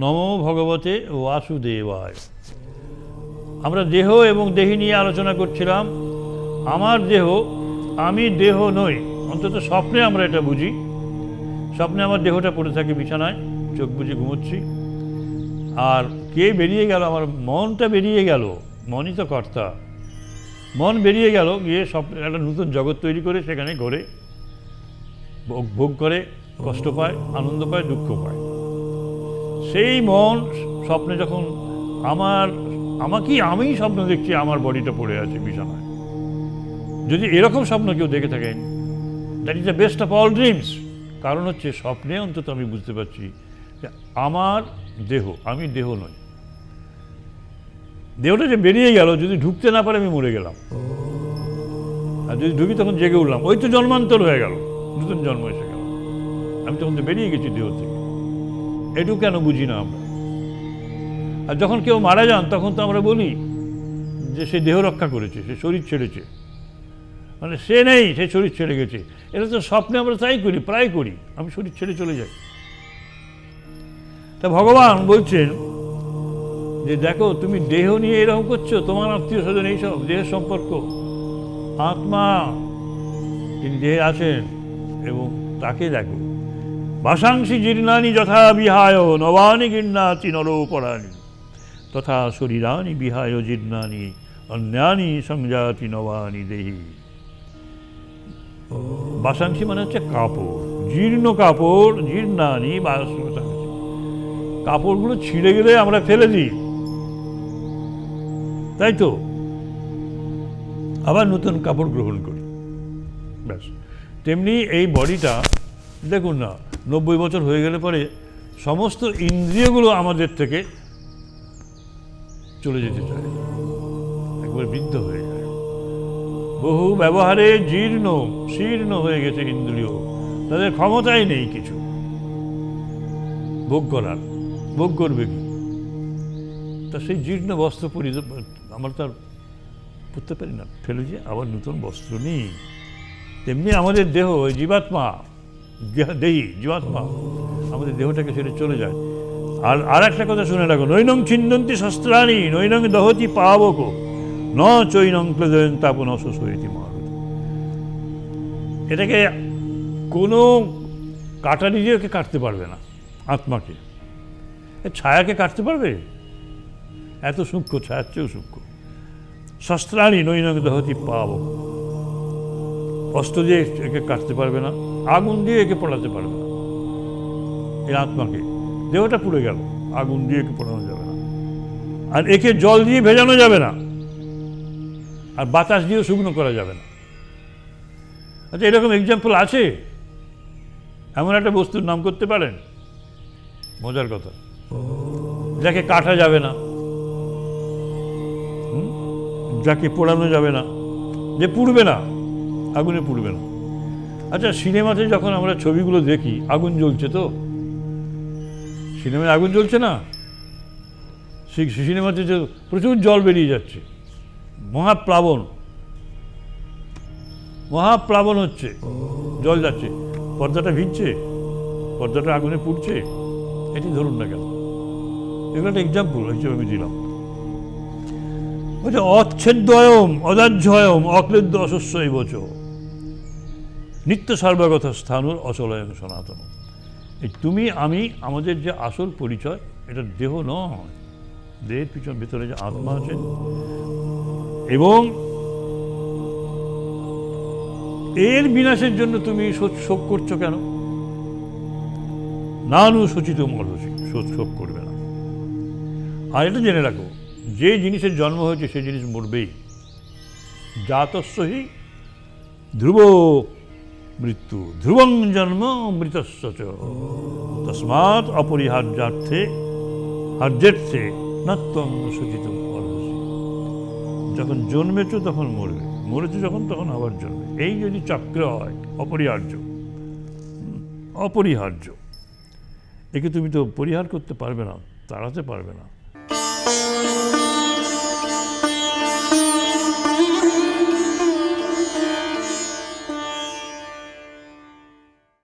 নম ভগবতে বাসুদেবায়। আমরা দেহ এবং দেহি নিয়ে আলোচনা করছিলাম। আমার দেহ আমি দেহ নই, অন্তত স্বপ্নে আমরা এটা বুঝি। স্বপ্নে আমার দেহটা পড়ে থাকে বিছানায়, চোখ বুঝে ঘুমোচ্ছি। আর কে বেরিয়ে গেল? আমার মনটা বেরিয়ে গেল। মনই তো কর্তা। মন বেরিয়ে গেল, গিয়ে স্বপ্নে একটা নতুন জগৎ তৈরি করে সেখানে ঘোরে। ভোগ করে, কষ্ট পায়, আনন্দ পায়, দুঃখ পায়। সেই মন স্বপ্নে যখন আমার, আমাকেই আমিই স্বপ্ন দেখছি, আমার বডিটা পড়ে আছে বিছানায়। যদি এরকম স্বপ্ন কেউ দেখে থাকেন that is the best of all dreams কারণ হচ্ছে স্বপ্নে অন্তত আমি বুঝতে পারছি যে আমার দেহ, আমি দেহ নই। দেহটা যে বেরিয়ে গেল, যদি ঢুকতে না পারে আমি মরে গেলাম। আর যদি ঢুকি তখন জেগে উঠলাম। ওই তো জন্মান্তর হয়ে গেল, নতুন জন্ম এসে গেল। আমি তখন তো বেরিয়ে গেছি দেহ থেকে। এটুকু কেন বুঝি না আমরা? আর যখন কেউ মারা যান, তখন তো আমরা বলি যে সে দেহ রক্ষা করেছে, সে শরীর ছেড়েছে। মানে সে নেই, সে শরীর ছেড়ে গেছে। এটা তো স্বপ্নে আমরা তাই করি, প্রায় করি। আমি শরীর ছেড়ে চলে যাই। তা ভগবান বলছেন যে, দেখো, তুমি দেহ নিয়ে এরকম করছ, তোমার আত্মীয় স্বজন এইসব দেহের সম্পর্ক। আত্মা তিনি দেহে আছেন এবং তাকে দেখো। ভাষাংশি জীর্ণানি যথা বিহায় নবানি গিন্নাতি নরোপরাণি। তথা শরীরানি বিহায় জীর্ণানি, অন্যানি সংজাতি নবানি দেহি। বাসাংশী মানে হচ্ছে কাপড়। জীর্ণ কাপড়, জীর্ণানি বাসাংশী কাপড়গুলো ছিঁড়ে গেলে আমরা ফেলে দিই। তাই তো? আবার নতুন কাপড় গ্রহণ করি। ব্যাস। তেমনি এই বডিটা, দেখুন না, নব্বই বছর হয়ে গেলে পরে সমস্ত ইন্দ্রিয়গুলো আমাদের থেকে চলে যেতে চায়। একবার বৃদ্ধ হয়ে বহু ব্যবহারে জীর্ণ, শীর্ণ হয়ে গেছে ইন্দ্রিয়। তাদের ক্ষমতাই নেই কিছু। ভোগ করার ভোগ করবে কি? তা সেই জীর্ণ বস্ত্র পরি আমরা তার পরতে পারি না। ফেলে যে, আবার নতুন বস্ত্র নিই। তেমনি আমাদের দেহ জীবাত্মা দেহি, জীবাত্মা, আমাদের দেহটাকে ছেড়ে চলে যায়। আর আর একটা কথা শুনে রাখো, নৈনং ছিন্দন্তি শস্ত্রাণী, নৈনং দহতি পাবক। ন চৈনং ক্লেদয়ন তাপন অসুসইতি মহারত এটাকে কোনো কাটারি দিয়ে ওকে কাটতে পারবে না, আত্মাকে। ছায়াকে কাটতে পারবে? এত সূক্ষ্ম ছায়ার চেয়েও সূক্ষ্ম। শস্ত্রাণী নৈনং দহতি পাব। অস্ত্র দিয়ে একে কাটতে পারবে না, আগুন দিয়ে একে পড়াতে পারবে না। এই আত্মাকে। দেহটা পুড়ে গেল, আগুন দিয়ে একে পড়ানো যাবে না। আর একে জল দিয়ে ভেজানো যাবে না। আর বাতাস দিয়েও শুকনো করা যাবে না। আচ্ছা এরকম এক্সাম্পল আছে? এমন একটা বস্তুর নাম করতে পারেন? মজার কথা। যাকে কাটা যাবে না। যাকে পোড়ানো যাবে না। যে পুড়বে না। আগুনে পুড়বে না। আচ্ছা সিনেমাতে যখন আমরা ছবিগুলো দেখি, আগুন জ্বলছে তো? সিনেমায় আগুন জ্বলছে না? সিনেমাতে যে প্রচুর জল বেরিয়ে যাচ্ছে। মহাপ্লাবন। মহাপ্লাবন হচ্ছে। জল যাচ্ছে। পর্দাটা ভিজছে। পর্দাটা আগুনে পুড়ছে। এটি ধরুন না কেন। এগুলো একটা এক্সাম্পল হিসেবে আমি দিলাম। বলছে, অচ্ছেদ্বয়ম অদাহ্যয়ম অক্লেদ্য অশস্যই বচ। নিত্য সর্বগত স্থানুর অচলয়ন সনাতন। এই তুমি, আমি, আমাদের যে আসল পরিচয়, এটা দেহ নয়। দেহের পিছন, ভিতরে যে আত্মা আছেন এবং এর বিনাশের জন্য তুমি শোক করছ কেন? নানু সচিত শোক করবে না। আর এটা জেনে রাখো, যে জিনিসের জন্ম হয়েছে সেই জিনিস মরবেই। জাতস্যহি ধ্রুব মৃত্যু, ধ্রুবং জন্ম মৃতস্য তসমাৎ অপরিহার্যার্থে, হার্যের্থে সূচিত অর্হসি যখন জন্মেছ তখন মরবে। মরেছ যখন তখন আবার জন্মে। এই যদি চক্র হয়, অপরিহার্য। অপরিহার্য। একে তুমি তো পরিহার করতে পারবে না, তাড়াতে পারবে না।